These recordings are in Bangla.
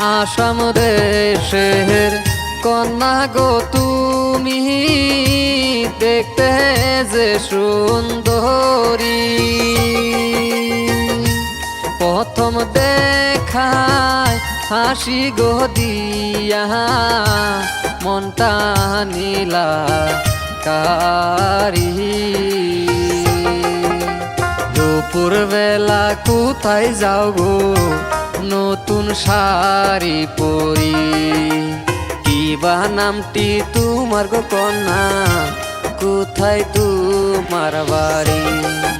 আসাম দেশের কন্যা গো, তুমি দেখতে যে সুন্দরী। প্রথম দেখায় হাসি গো দিয়া, মনটা নীলা কারি দুপুর বেলা কোথায় যাও গো? নতুন শাড়ি পরি। কিবা নামটি তোমার গো কন্যা? কোথায় তোমার বাড়ি?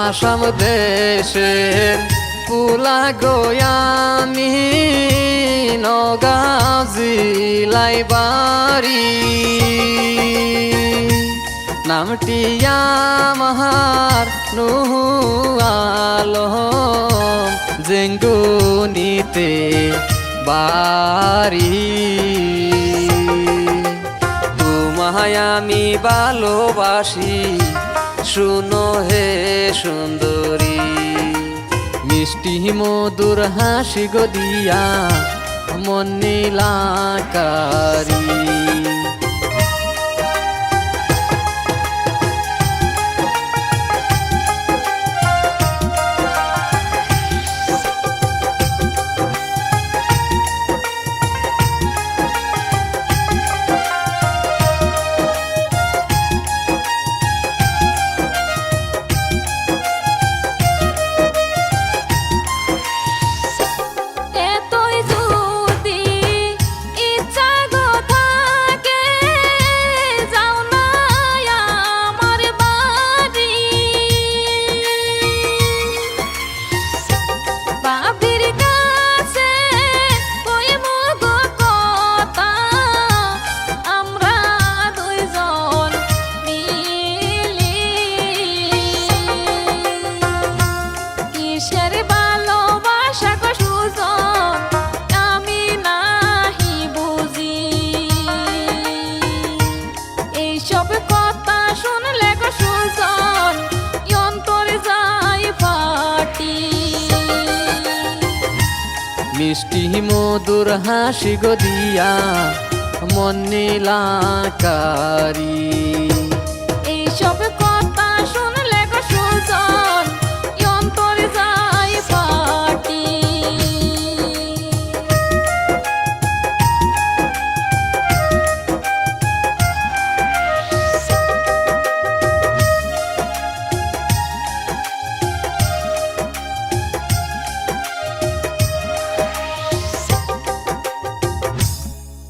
আসাম দেশের পুলা গোয়ামি নগাঁও জিলাই বাড়ি। নামটি আমার নুহু আলম জেঙ্গুনিতে বাড়ি। তোমায় আমি ভালোবাসি শুনো হে সুন্দরী। মিষ্টি মধুর হাসি গদিয়া দিয়া মন নীলাকারী। কিসের ভালোবাসা গো সুজন আমি নাহি বুঝি। এইসব কথা শুনলে গো সুজন অন্তর যায় ফাটি। মিষ্টি মধুর হাসি গো দিয়া মন নীলাকারী এইসব